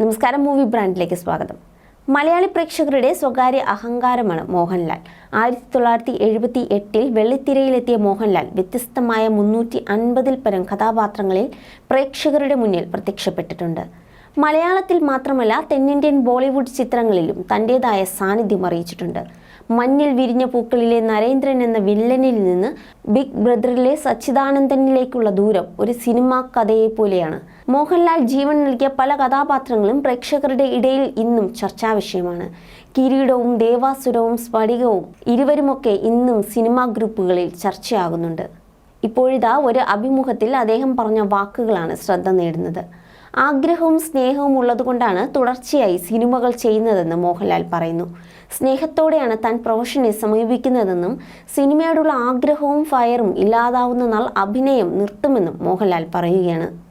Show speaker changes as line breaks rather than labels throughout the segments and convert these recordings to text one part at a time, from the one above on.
നമസ്കാരം മൂവി ബ്രാൻഡിലേക്ക് സ്വാഗതം. മലയാളി പ്രേക്ഷകരുടെ സ്വകാര്യ അഹങ്കാരമാണ് മോഹൻലാൽ. ആയിരത്തി തൊള്ളായിരത്തി എഴുപത്തി എട്ടിൽ വെള്ളിത്തിരയിലെത്തിയ മോഹൻലാൽ വ്യത്യസ്തമായ മുന്നൂറ്റി അൻപതിൽ പരം കഥാപാത്രങ്ങളിൽ പ്രേക്ഷകരുടെ മുന്നിൽ പ്രത്യക്ഷപ്പെട്ടിട്ടുണ്ട്. മലയാളത്തിൽ മാത്രമല്ല തെന്നിന്ത്യൻ ബോളിവുഡ് ചിത്രങ്ങളിലും തന്റേതായ സാന്നിധ്യം അറിയിച്ചിട്ടുണ്ട്. മഞ്ഞിൽ വിരിഞ്ഞ പൂക്കളിലെ നരേന്ദ്രൻ എന്ന വില്ലനിൽ നിന്ന് ബിഗ് ബ്രദറിലെ സച്ചിദാനന്ദനിലേക്കുള്ള ദൂരം ഒരു സിനിമാ കഥയെ പോലെയാണ് മോഹൻലാൽ ജീവൻ നൽകിയ പല കഥാപാത്രങ്ങളും പ്രേക്ഷകരുടെ ഇടയിൽ ഇന്നും ചർച്ചാ വിഷയമാണ്. കിരീടവും ദേവാസുരവും സ്ഫടികവും ഇരുവരുമൊക്കെ ഇന്നും സിനിമാ ഗ്രൂപ്പുകളിൽ ചർച്ചയാകുന്നുണ്ട്. ഇപ്പോഴിതാ ഒരു അഭിമുഖത്തിൽ അദ്ദേഹം പറഞ്ഞ വാക്കുകളാണ് ശ്രദ്ധ നേടുന്നത്. ആഗ്രഹവും സ്നേഹവും ഉള്ളതുകൊണ്ടാണ് തുടർച്ചയായി സിനിമകൾ ചെയ്യുന്നതെന്ന് മോഹൻലാൽ പറയുന്നു. സ്നേഹത്തോടെയാണ് താൻ പ്രൊഫഷനെ സമീപിക്കുന്നതെന്നും സിനിമയോടുള്ള ആഗ്രഹവും ഫയറും ഇല്ലാതാവുന്ന നാൾ അഭിനയം നിർത്തുമെന്നും മോഹൻലാൽ പറയുകയാണ്.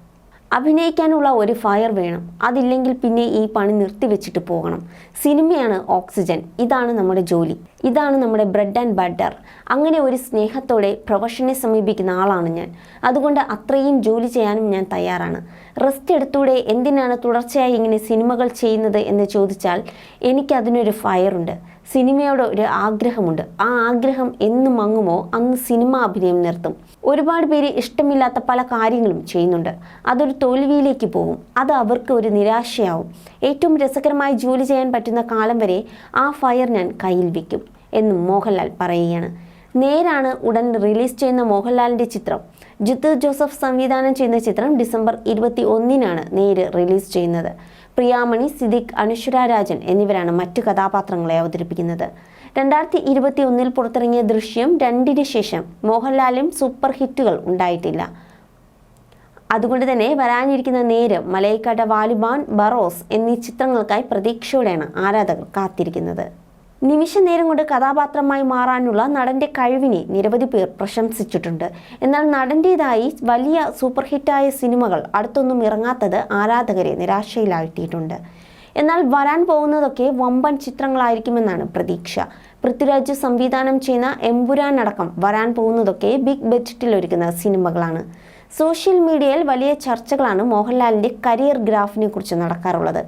അഭിനയിക്കാനുള്ള ഒരു ഫയർ വേണം. അതില്ലെങ്കിൽ പിന്നെ ഈ പണി നിർത്തിവെച്ചിട്ട് പോകണം. സിനിമയാണ് ഓക്സിജൻ. ഇതാണ് നമ്മുടെ ജോലി. ഇതാണ് നമ്മുടെ ബ്രെഡ് ആൻഡ് ബട്ടർ അങ്ങനെ ഒരു സ്നേഹത്തോടെ പ്രൊഫഷനെ സമീപിക്കുന്ന ആളാണ് ഞാൻ. അതുകൊണ്ട് അത്രയും ജോലി ചെയ്യാനും ഞാൻ തയ്യാറാണ്. റെസ്റ്റ് എടുത്തൂടെ എന്തിനാണ് തുടർച്ചയായി ഇങ്ങനെ സിനിമകൾ ചെയ്യുന്നത് എന്ന് ചോദിച്ചാൽ എനിക്കതിനൊരു ഫയറുണ്ട് സിനിമയോട് ഒരു ആഗ്രഹമുണ്ട്. ആ ആഗ്രഹം എന്ന് മങ്ങുമോ അന്ന് സിനിമ അഭിനയം നിർത്തും. ഒരുപാട് പേര് ഇഷ്ടമില്ലാത്ത പല കാര്യങ്ങളും ചെയ്യുന്നുണ്ട്. അതൊരു തോൽവിയിലേക്ക് പോകും. അത് അവർക്ക് ഒരു നിരാശയാവും. ഏറ്റവും രസകരമായി ജോലി ചെയ്യാൻ പറ്റുന്ന കാലം വരെ ആ ഫയർ ഞാൻ കയ്യിൽ വയ്ക്കും എന്ന് മോഹൻലാൽ പറയുകയാണ്. നേരാണ് ഉടൻ റിലീസ് ചെയ്യുന്ന മോഹൻലാലിന്റെ ചിത്രം. ജിത്തു ജോസഫ് സംവിധാനം ചെയ്യുന്ന ചിത്രം ഡിസംബർ ഇരുപത്തി ഒന്നിനാണ് നേര് റിലീസ് ചെയ്യുന്നത്. പ്രിയാമണി സിദ്ദിഖ് അനുശ്വര രാജൻ എന്നിവരാണ് മറ്റു കഥാപാത്രങ്ങളെ അവതരിപ്പിക്കുന്നത്. രണ്ടായിരത്തി ഇരുപത്തി ഒന്നിൽ പുറത്തിറങ്ങിയ ദൃശ്യം രണ്ടിന് ശേഷം മോഹൻലാലും സൂപ്പർ ഹിറ്റുകൾ ഉണ്ടായിട്ടില്ല. അതുകൊണ്ട് തന്നെ വരാനിരിക്കുന്ന നേരം മലയക്കാട്ട വാലിബാൻ ബറോസ് എന്നീ ചിത്രങ്ങൾക്കായി പ്രതീക്ഷയോടെയാണ് ആരാധകർ കാത്തിരിക്കുന്നത്. നിമിഷ നേരം കൊണ്ട് കഥാപാത്രമായി മാറാനുള്ള നടന്റെ കഴിവിനെ നിരവധി പേർ പ്രശംസിച്ചിട്ടുണ്ട്. എന്നാൽ നടന്റേതായി വലിയ സൂപ്പർ ഹിറ്റായ സിനിമകൾ അടുത്തൊന്നും ഇറങ്ങാത്തത് ആരാധകരെ നിരാശയിലാഴ്ത്തിയിട്ടുണ്ട്. എന്നാൽ വരാൻ പോകുന്നതൊക്കെ വമ്പൻ ചിത്രങ്ങളായിരിക്കുമെന്നാണ് പ്രതീക്ഷ. പൃഥ്വിരാജ് സംവിധാനം ചെയ്യുന്ന എമ്പുരാൻ അടക്കം വരാൻ പോകുന്നതൊക്കെ ബിഗ് ബഡ്ജറ്റിൽ ഒരുക്കുന്ന സിനിമകളാണ്. സോഷ്യൽ മീഡിയയിൽ വലിയ ചർച്ചകളാണ് മോഹൻലാലിന്റെ കരിയർ ഗ്രാഫിനെ കുറിച്ച് നടക്കാറുള്ളത്.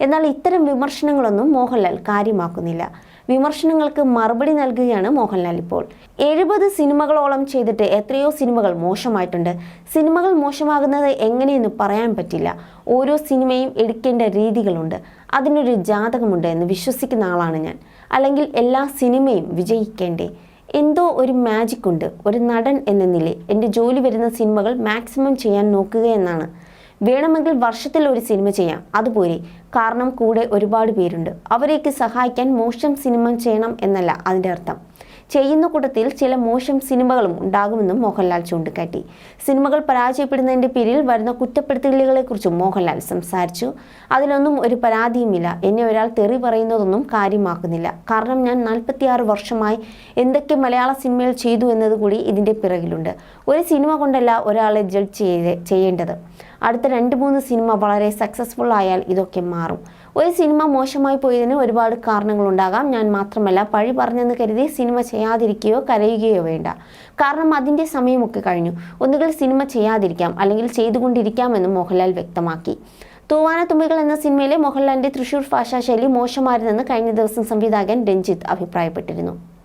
എന്നാൽ ഇത്തരം വിമർശനങ്ങളൊന്നും മോഹൻലാൽ കാര്യമാക്കുന്നില്ല. വിമർശനങ്ങൾക്ക് മറുപടി നൽകുകയാണ് മോഹൻലാൽ ഇപ്പോൾ. എഴുപത് സിനിമകളോളം ചെയ്തിട്ട് എത്രയോ സിനിമകൾ മോശമായിട്ടുണ്ട്. സിനിമകൾ മോശമാകുന്നത് എങ്ങനെയെന്ന് പറയാൻ പറ്റില്ല. ഓരോ സിനിമയും എടുക്കേണ്ട രീതികളുണ്ട്. അതിനൊരു ജാതകമുണ്ട് എന്ന് വിശ്വസിക്കുന്ന ആളാണ് ഞാൻ. അല്ലെങ്കിൽ എല്ലാ സിനിമയും വിജയിക്കേണ്ടേ? എന്തോ ഒരു മാജിക് ഉണ്ട് ഒരു നടൻ എന്ന നിലയിൽ. എന്റെ ജോലി വരുന്ന സിനിമകൾ മാക്സിമം ചെയ്യാൻ നോക്കുക എന്നാണ്. വേണമെങ്കിൽ വർഷത്തിൽ ഒരു സിനിമ ചെയ്യാം അതുപോലെ. കാരണം കൂടെ ഒരുപാട് പേരുണ്ട്. അവരേക്ക് സഹായിക്കാൻ മോശം സിനിമ ചെയ്യണം എന്നല്ല അതിന്റെ അർത്ഥം. ചെയ്യുന്ന കൂട്ടത്തിൽ ചില മോശം സിനിമകളും ഉണ്ടാകുമെന്നും മോഹൻലാൽ ചൂണ്ടിക്കാട്ടി. സിനിമകൾ പരാജയപ്പെടുന്നതിന്റെ പേരിൽ വരുന്ന കുറ്റപ്പെടുത്തലുകളെക്കുറിച്ചും മോഹൻലാൽ സംസാരിച്ചു. അതിലൊന്നും ഒരു പരാതിയുമില്ല. എന്നെ ഒരാൾ തെറി പറയുന്നതൊന്നും കാര്യമാക്കുന്നില്ല. കാരണം ഞാൻ നാൽപ്പത്തിയാറ് വർഷമായി എന്തൊക്കെ മലയാള സിനിമയിൽ ചെയ്തു എന്നതുകൂടി ഇതിന്റെ പിറകിലുണ്ട്. ഒരു സിനിമ കൊണ്ടല്ല ഒരാളെ ജഡ്ജ് ചെയ്യേണ്ടത്. അടുത്ത രണ്ട് മൂന്ന് സിനിമ വളരെ സക്സസ്ഫുൾ ആയാൽ ഇതൊക്കെ മാറും. ഒരു സിനിമ മോശമായി പോയതിന് ഒരുപാട് കാരണങ്ങളുണ്ടാകാം. ഞാൻ മാത്രമല്ല പഴി പറഞ്ഞെന്ന് കരുതി സിനിമ ചെയ്യാതിരിക്കുകയോ കരയുകയോ വേണ്ട. കാരണം അതിന്റെ സമയമൊക്കെ കഴിഞ്ഞു. ഒന്നുകിൽ സിനിമ ചെയ്യാതിരിക്കാം അല്ലെങ്കിൽ ചെയ്തുകൊണ്ടിരിക്കാമെന്നും മോഹൻലാൽ വ്യക്തമാക്കി. തൂവാന തുമ്പികൾ എന്ന സിനിമയിലെ മോഹൻലാലിന്റെ തൃശൂർ ഭാഷാശൈലി മോശമായിരുന്നെന്ന് കഴിഞ്ഞ ദിവസം സംവിധായകൻ രഞ്ജിത്ത് അഭിപ്രായപ്പെട്ടിരുന്നു.